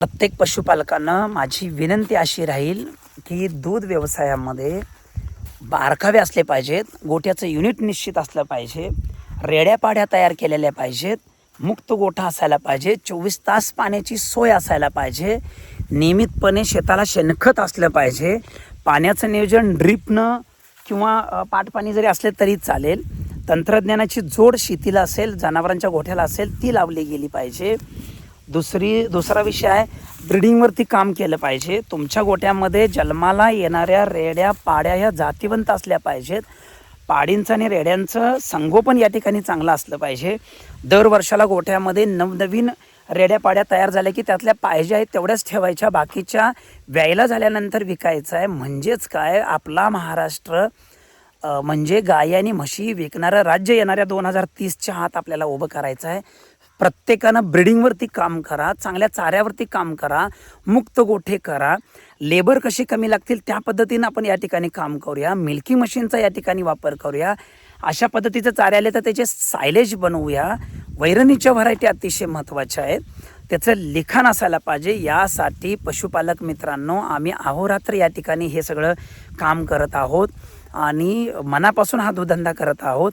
प्रत्येक पशुपालकांना माझी विनंती अशी राहील की दूध व्यवसायामध्ये बारकावे असले पाहिजेत गोठ्याचं युनिट निश्चित असलं पाहिजे रेड्यापाड्या तयार केलेल्या पाहिजेत मुक्त गोठा असायला पाहिजे चोवीस तास पाण्याची सोय असायला पाहिजे नियमितपणे शेताला शेणखत असलं पाहिजे पाण्याचं नियोजन ड्रीपनं किंवा पाटपाणी जरी असले तरी चालेल तंत्रज्ञानाची जोड शेतीला असेल जनावरांच्या गोठ्याला असेल ती लावली गेली पाहिजे. दुसरी दुसरा विषय आहे ब्रिडिंगवरती काम केलं पाहिजे. तुमच्या गोट्यामध्ये जन्माला येणाऱ्या रेड्या पाड्या ह्या जातीवंत असल्या पाहिजेत. पाडींचं आणि रेड्यांचं संगोपन या ठिकाणी चांगलं असलं पाहिजे. दर वर्षाला गोठ्यामध्ये नवनवीन रेड्या पाड्या तयार झाल्या की त्यातल्या पाहिजे आहेत तेवढ्याच ठेवायच्या. बाकीच्या व्यायला झाल्यानंतर विकायचं आहे. म्हणजेच काय? आपला महाराष्ट्र म्हणजे गाय आणि म्हशी विकणारं राज्य येणाऱ्या दोन हजार तीसच्या हात आपल्याला उभं करायचं आहे. प्रत्येकानं ब्रिडिंगवरती काम करा चांगल्या चाऱ्यावरती काम करा मुक्त गोठे करा. लेबर कसे कमी लागतील त्या पद्धतीनं आपण या ठिकाणी काम करूया. मिल्की मशीनचा या ठिकाणी वापर करूया. अशा पद्धतीचं चारे आले तर त्याचे सायलेज बनवूया. वैरणीच्या व्हरायटी अतिशय महत्त्वाच्या आहेत. त्याचं लिखाण असायला पाहिजे. यासाठी पशुपालक मित्रांनो आम्ही अहोरात्र या ठिकाणी हे सगळं काम करत आहोत. आणि मनापासून हा दुधंदा करत आहोत.